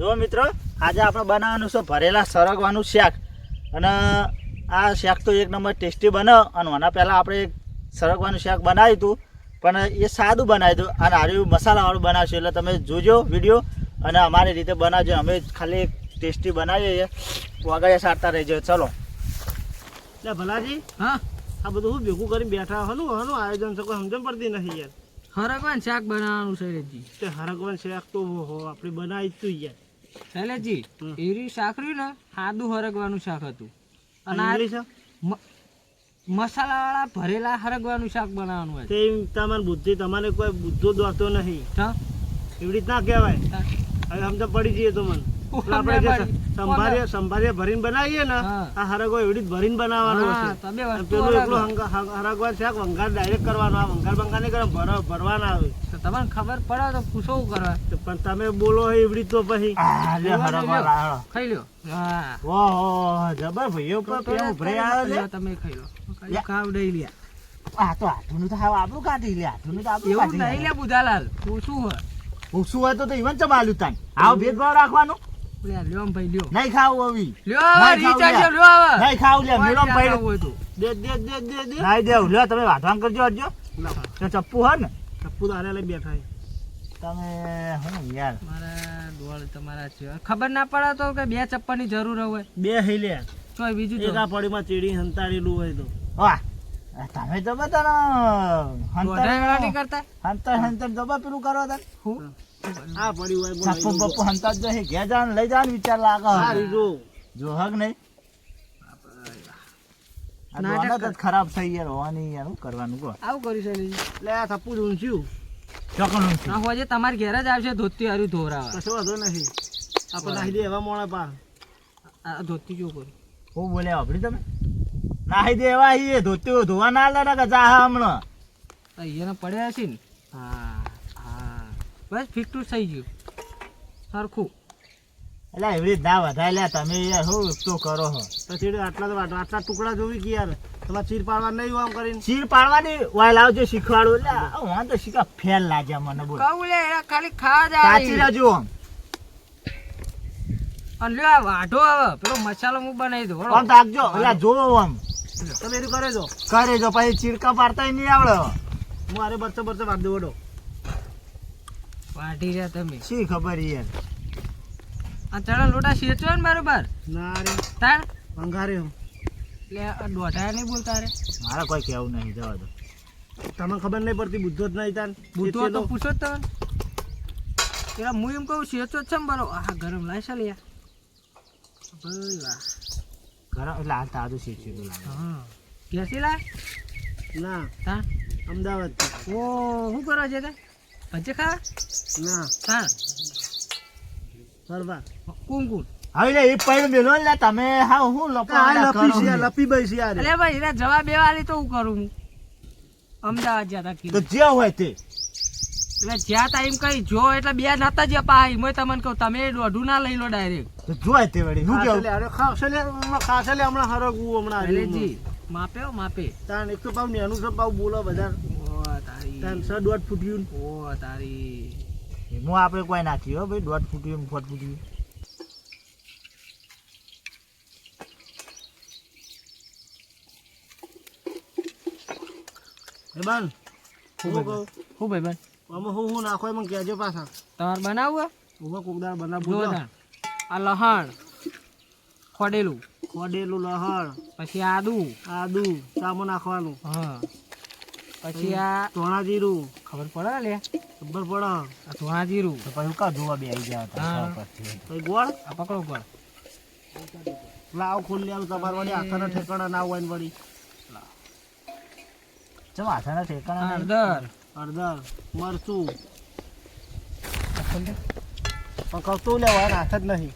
જો મિત્રો આજે આપણે બનાવવાનું છે ભરેલા સરગવાનું શાક. અને આ શાક તો એક નંબર ટેસ્ટી બને અને આના પહેલાં આપણે એક સરગવાનું શાક બનાવ્યું હતું પણ એ સાદું બનાવ્યું હતું અને આર્યું મસાલાવાળું બનાવશું એટલે તમે જોજો વીડિયો અને અમારી રીતે બનાવજો. અમે ખાલી ટેસ્ટી બનાવીએ છીએ. વગાડે સારતા રહેજો. ચલો. એટલે ભલાજી હા? આ બધું હું ભેગું કરીને બેઠા હલું હલું આયોજન છે કોઈ સમજણ પડતી નથી યાર. હરકવાન શાક બનાવવાનું છે તે હરકવાન શેક તો આપણે બનાવી જ તું યાર. શૈલેષજી એરી શાક રહ્યું ને સાદું હરગવાનું શાક હતું. અને આ મસાલાવાળા ભરેલા હરગવાનું શાક બનાવવાનું હોય. તે તમારી બુદ્ધિ તમારે કોઈ બુદ્ધો દોતો નહીં. એવી રીતના કહેવાય. હવે સમજ પડી જઈએ તો મને. આપણે જે સંભારે સંભારે ભરીને બનાવીએ ને આ હરગો એવી રીત ભરીને બનાવવાનો છે પેલું એકલું હરગવા શાક વંગાર ડાયરેક્ટ કરવાનો આ વંગાર બંગાર નહીં ભરવાના આવે. તમને ખબર પડે તો પૂછવું કરવા. પણ તમે બોલો એવી રીત તો પછી. ખાઈ લ્યો. હા. જબર ભાઈઓ પર કેવું ભરાઈ આવે છે? તમે ખાઈ લો. ખાવ દઈ લ્યા. આ તો આઠુનું તો હાવ આપણું કાઢી લે આઠુનું તો આપણું એવું નહીં લે. લે બુધાલાલ. પૂછવું હોય? તો તો ઈવન ચમાલ્યું તાન. આવ ભેદભાવ રાખવાનો? લ્યા, ભાઈ લ્યો. નહીં ખાવું આવી લ્યો લ્યા. ખાવું લે હોય તો. દે દે દે દે દે. નહીં દેવું. લ્યો તમે વાંધવાન કરજો હજો તો ચપ્પુ હે ને? ચપ્પુ તો હારે લઈ બેઠા. તમે હું યાર? મારા ડોળ તમારા છે ખબર ના પડે તો કે બે ચપ્પાની જરૂર હોય. બે હઈ તો બીજું એક પડીમાં ચીડી હંતાડેલું હોય તો. વાહ તમે તો બધા નહીં કરતા? હંતર હંતર દબા પેલું કરો તાન હું? આ પડી હોય ચપ્પુ બપ્પુ હંતર જો હે ઘેર જાન લઈ જાન વિચાર લાગે. આ રીતું. જો હક નહીં. નાટક તો જ ખરાબ થઈ યાર હોવાની યાર. શું કરવાનું કહો આવું કરી છે એટલે આ થપ્પુ જ ઊંચ્યું છે આ હોજે તમારે ઘેર જ આવશે ધોતી હારું ધોરાવા કશો વાંધો નથી આપણે નાહી દે એવા મોણા પા આ ધોતી જો કરું હું બોલે આપડી તમે? નાહી દેવા હી ધોતી ધોવા ના લે ને કે જા હમણાં. અહીંયા પડ્યા છે ને? હા હા. બસ ફિક્ટું થઈ ગયું. સરખું. એટલે એવી રીત ના વધારે તમે યાર શું તો કરો હો. પછી આટલા તો આટલા ટુકડા જોવી કે યાર? તમારે ચીર પાડવા નહીં આમ કરીને. ચીર પાડવાની વાય લાવજો શીખવાડો. એટલે હું તો શીખા ફેલ લાગ્યા મને બોલ. કહું લે ખાલી ખા જાય કાચી આવે આમ અને લ્યો આ વાઢો આવે પેલો મસાલો હું બનાવી દઉં આમ તાકજો એટલે જોવો આમ. તમે એનું કરે જો કરે જો પછી ચીરકા પાડતા નહીં આવડે. હું આરે બરસો બરસે વાટ દઉં વડો વાઢી રહ્યા તમે. શી ખબર યાર આ ચણા લોટા શેચો ને બરોબર ના રે. તાણ? ભંગારે હું. એટલે આ દોઢાયા નહીં બોલતા રે? મારા કોઈ કેવું નહીં જવા દો. તમને ખબર નહીં પડતી બુદ્ધો જ નહીં તાન. બુદ્ધો તો પૂછો જ તમે પેલા હું એમ કહું શેચો જ છે ને બરો? આ ગરમ લાય લ્યા. ભાઈ વાહ ઘર એટલે હાલ તાજું શીખ્યું લાગે. હા. કેસી લાય? ના. તાણ અમદાવાદ ઓ શું કરો છે તે? ભજે ખા ના. હા. ફરવા. કુમ કુમ હવે લે એ પૈડ મેલો ને લે તમે હા હું લપા લપી છે લપી બઈ છે યાર. રે. અલે ભાઈ એના જવાબ એ તો હું કરું હું? અમદાવાદ જ્યાં તા તો જ્યાં હોય તે. એટલે જ્યાં તા એમ કઈ જો એટલે બે નતા જ પા મેં તમને કહું તમે દોઢું ના લઈ લો ડાયરેક્ટ તો જોય તે વળી હું કેવું? અરે ખાશે લે, ખાશે લે, હમણાં હરગવું હમણાં આવ્યું જી માપે હો માપે. તાન એક તો પાછું નેનું છે પાછું બોલો બધા ઓ તારી. તાન સ દોઢ ફૂટ્યું. ઓ તારી. એમાં આપણે કોઈ નાખી હો ભાઈ દોઢ ફૂટ્યું ફોટ ફૂટ્યું. હે શું હું ભાઈ? કહું શું ભાઈ. બન આમાં હું હું નાખો એમાં કહેજો પાછા. તમારે બનાવવું ઊભા કોકદાર બનાવવું. આ લહણ ખોડેલું. ખોડેલું લહણ. પછી આદુ. આદુ ચામો નાખવાનું. હા. પછી આ ધોણા જીરું ખબર પડે લે? ખબર પડે. આ ધોણા જીરું તો પછી કા ધોવા બે આવી ગયા હતા પછી ગોળ? આ પકડો ગોળ. લાવ ખુલ્લી આલું તમારે વળી આખાના ઠેકાણા ના હોય ને વળી. ચમ આથાના ઠેકાણા. હળદર. હળદર. મરચું. પણ કશું લેવા નાથ જ નહીં.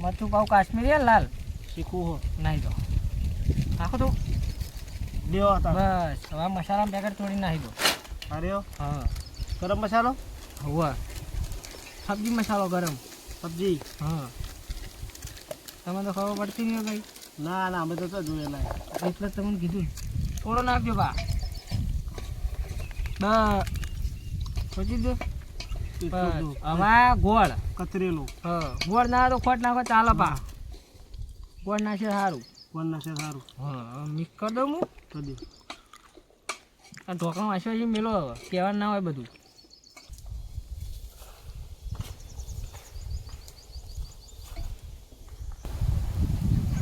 મરચું પાવ કાશ્મીરી લાલ? શીખવું હો. નાહી દો. નાખો તો. દેવો હતા બસ. હવે મસાલામાં પેકેટ તોડી નાખી દો. અરે હા. ગરમ મસાલો? હવે. સબ્જી મસાલો ગરમ. સબ્જી? હા. તમે તો ખબર પડતી નહીં હોય ના ના અમે તો જોયેલા. એટલે તમને કીધું. થોડો નાખજો બા. બસ પછી દો. આમાં ગોળ. કતરેલો. હા ગોળ ના તો ખોટ નાખો ચાલો પા ગોળ નાખે સારું ગોળ નાખે સારું હા મિક્સ કરી દઉં હું. કરી દઉં આ ઢોકળા વાંચવા મેલો કહેવાનું ના હોય બધું.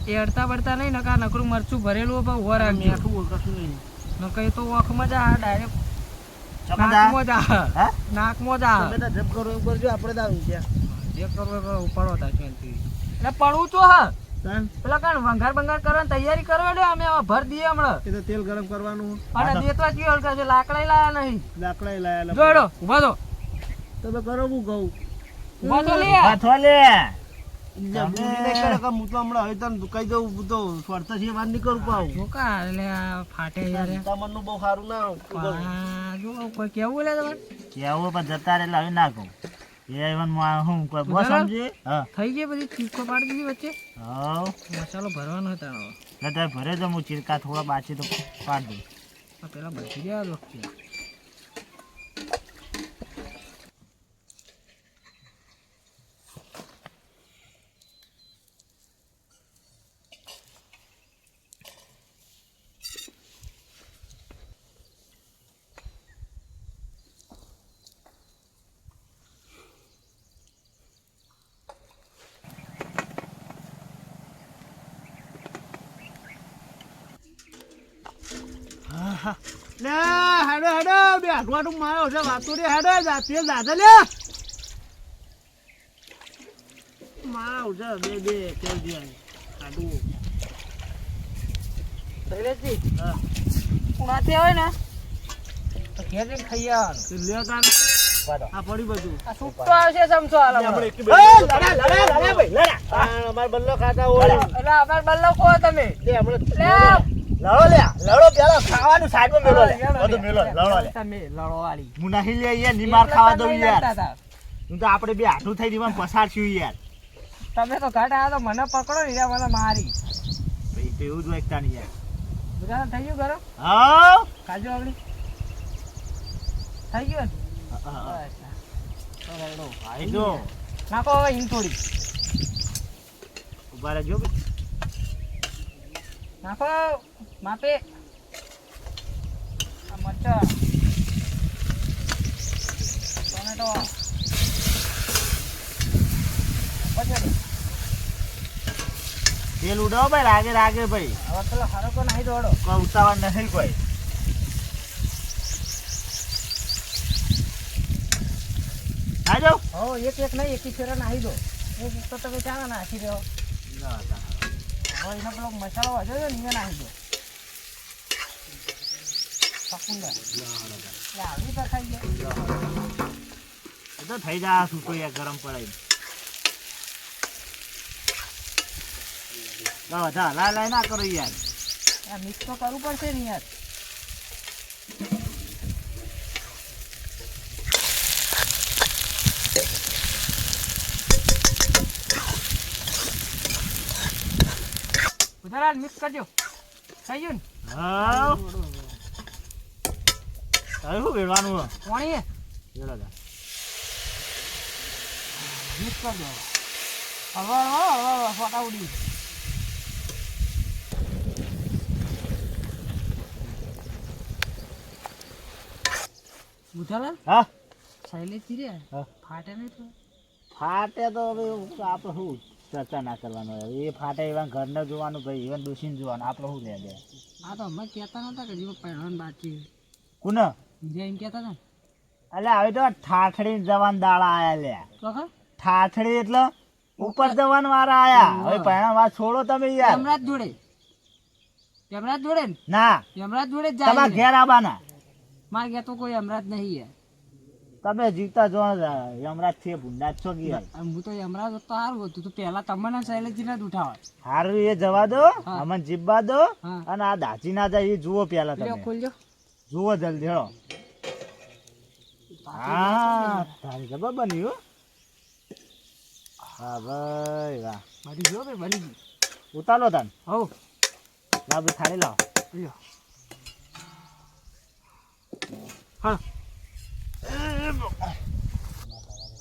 એ અડતા બળતા નહીં નકા નકરું મરચું ભરેલું હોય પણ ઓર આવી મીઠું કશું નહીં. નકર એ તો ઓખમાં જ આ ડાયરેક્ટ નાકમાં જ આ. હે? નાકમાં જ આ. તાર જપ કરો એમ કરજો આપણે તો આવી ગયા જે કરો એ કરો ઉપાડો તા ચોલથી એટલે પડવું તો હા. પેલા કાણ વંગાર બંગાર કરવાની તૈયારી કરવા દે અમે ભર દઈએ હમણાં. એ તો તેલ ગરમ કરવાનું. અને દેતવા ચીયો હલકા છે લાકડા લાયા નહીં. લાકડા લાયા જોડો ઊભા તો તમે કરો હું કહું ઊભા તો લે. હું તો એટલે લે. મસાલો ભરવાનો હતો ભરે તો હું ચીરકા થોડા બાચી તો પાડ દઉં. પેલા બચી ગયા લે હેડો હેડો બે અઠવાડિયું મારો છે વાતો રે હેડો જાતે જાતે લે. મારો છે બે બે તેલ દિયા આડું શૈલેષજી માથે હોય ને? તો ઘેર જઈને ખાઈ આવવાનું લે તાન આ પડી બધું. આ સૂકતો આવશે ચમચો હાલ આપણે લડા લડા લડા ભાઈ લડા. અમાર બલ્લો ખાતા હોય. એટલે અમાર બલ્લો કહો તમે. લે હમણાં લડો લે લડો પેલા ખાવાનું સાઈડમાં મેલો લે. બધું મેલો લડો. લે. તમે લડો વાળી હું નહીં લે યાર નિમાર ખાવા દઉં યાર. હું તો આપણે બે હાથું થઈ દીવા પસાર છું યાર. તમે તો ઘાટ આવ્યા તો મને પકડો ને યાર મને મારી. ભાઈ તો એવું જ વાગતા નહીં યાર. બધા થઈ ગયું ગરમ હા? કાજુ આપણી થઈ ગયું નાખો હવે હિંગ થોડી. ઊભા રહેજો ભાઈ. નાખો. માપે. આ મરચા. ટોમેટો. તેલ ઉડાવો ભાઈ રાગે રાગે ભાઈ. હવે પેલો હરકો નાહી દોડો? કોઈ ઉતાવળ નહીં કોઈ. આ જાઓ હો એક એક નહીં એકી ફેરા નાહી દો. એક તો તમે ચાલો નાખી દો હવે એનો પેલો મસાલો વધ્યો છે ને નાખી દો એટલે આવી તો ગયા એ તો થઈ જાય સૂકો યાર ગરમ પડાય જા લાય લાય ના કરો યાર મિક્સ તો કરવું પડશે ને યાર ઉધારા મિક્સ કરજો. થઈ ગયું ને? હા હવે શું વેડવાનું હે? પાણી વેળા જા. મિક્સ કરજો. દો હળવા હળવા હળવા ફોટા ઉડી ઉધારા હા? શૈલેષજી રે હા. ફાટે નહીં તો? ફાટે તો હવે આપણે શું? ચર્ચા ના કરવાનું હોય. એ ફાટે એવા ઘરને જોવાનું ભાઈ ઇવન ડોસીને જોવાનું. આપણે શું લે દે આ તો અમે કહેતા નતા કે જેવો પહેરવાની બાકી કુન? જે એમ કહેતા ને. એટલે હવે તો ઠાઠડી જવાન દાડા આયા લે. ઠાઠડી એટલે ઉપર જવાન વાળા આયા. હવે પહેરણ વાત છોડો તમે યાર. યમરાજ જોડે. યમરાજ જોડે ના? યમરાજ જોડે જ તમારા ઘેર આવવાના માર ઘેર તો કોઈ યમરાજ નહીં યાર તમે જીવતા જો યમરાજ છે ભૂંડા છો ગયા હું તો યમરાજ તો સારું હતું. તો પેલા તમને શૈલેષજીને જ ઉઠાવે હારું એ જવા દો અમને જીબવા દો અને આ દાચી ના જાય એ જુઓ પેલા તમે. ખોલજો. જુઓ જલ્દી હેળો. હા તારી જબર બની હા? ભાઈ વાહ. બની ગયો ભાઈ બની ગયું. ઉતારો તન. હો લાવ થાળી લાવ. હા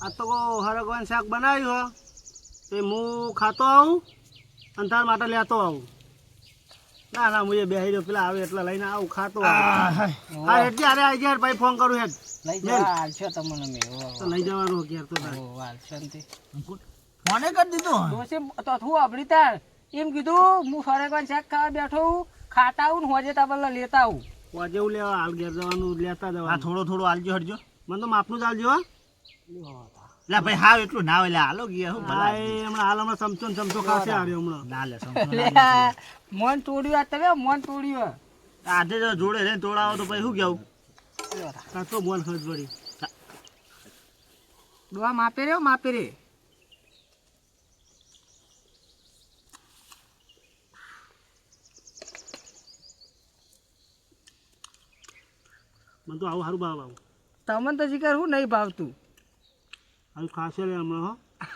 આ તો હરગવાન શાક બનાવ્યું હો. તે હું ખાતો આવું અને તાર માટે લેતો આવું. ના ના હું બેહી રહ્યો. પેલા આવે એટલે લઈને આવું ખાતો હા એટલે અરે આવી ગયા પછી ફોન કરું હેડ. લઈ જવા તમને મેં તો લઈ જવાનું ઘેર તો તારે. કરી દીધો? ડોસી તો એમ કીધું હું ફરેકવાન શાક ખાવા બેઠો ખાતા આવું ને હોજે તાબલા લેતા આવું. એવું લેવા હાલ ઘેર જવાનું લેતા જવાનું. થોડો થોડો આલજો હટજો. મને તો માપનું જ આલજો હો. લે ભાઈ હાવ એટલું ના હોય લે હાલો ગયા હું ભલા હમણાં હાલ હમણાં ચમચો ને ચમચો ખાશે હાર્યો હમણાં. ના લે મોન તોડ્યું આ તમે મન તોડ્યું આજે જો જોડે રહીને તોડાવો તો પછી શું કેવું? તો મોન ખર્ચ પડી દોવા માપે રે માપે રે. મને તો આવું સારું ભાવ આવું. તમને તો શિકાર હું નહીં ભાવતું. આવું ખાશે રે હમણાં હો.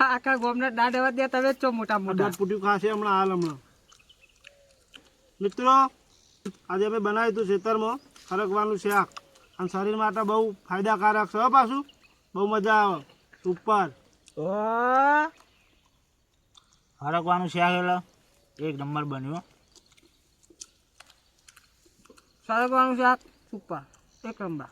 આખા ગોમને દાઢ એવા દે તમે છો મોટા મોટા. ફૂટ્યું ખાશે હમણાં હાલ હમણાં. મિત્રો આજે અમે બનાવ્યું હતું ખેતરમાં ખરકવાનું શાક. અને શરીર માટે બહુ ફાયદાકારક છે પાછું. બહુ મજા આવે. ઉપર. ઓ. હરકવાનું શાક એટલે એક નંબર બન્યો સરગવાનું શાક ઉપર. એક નંબર.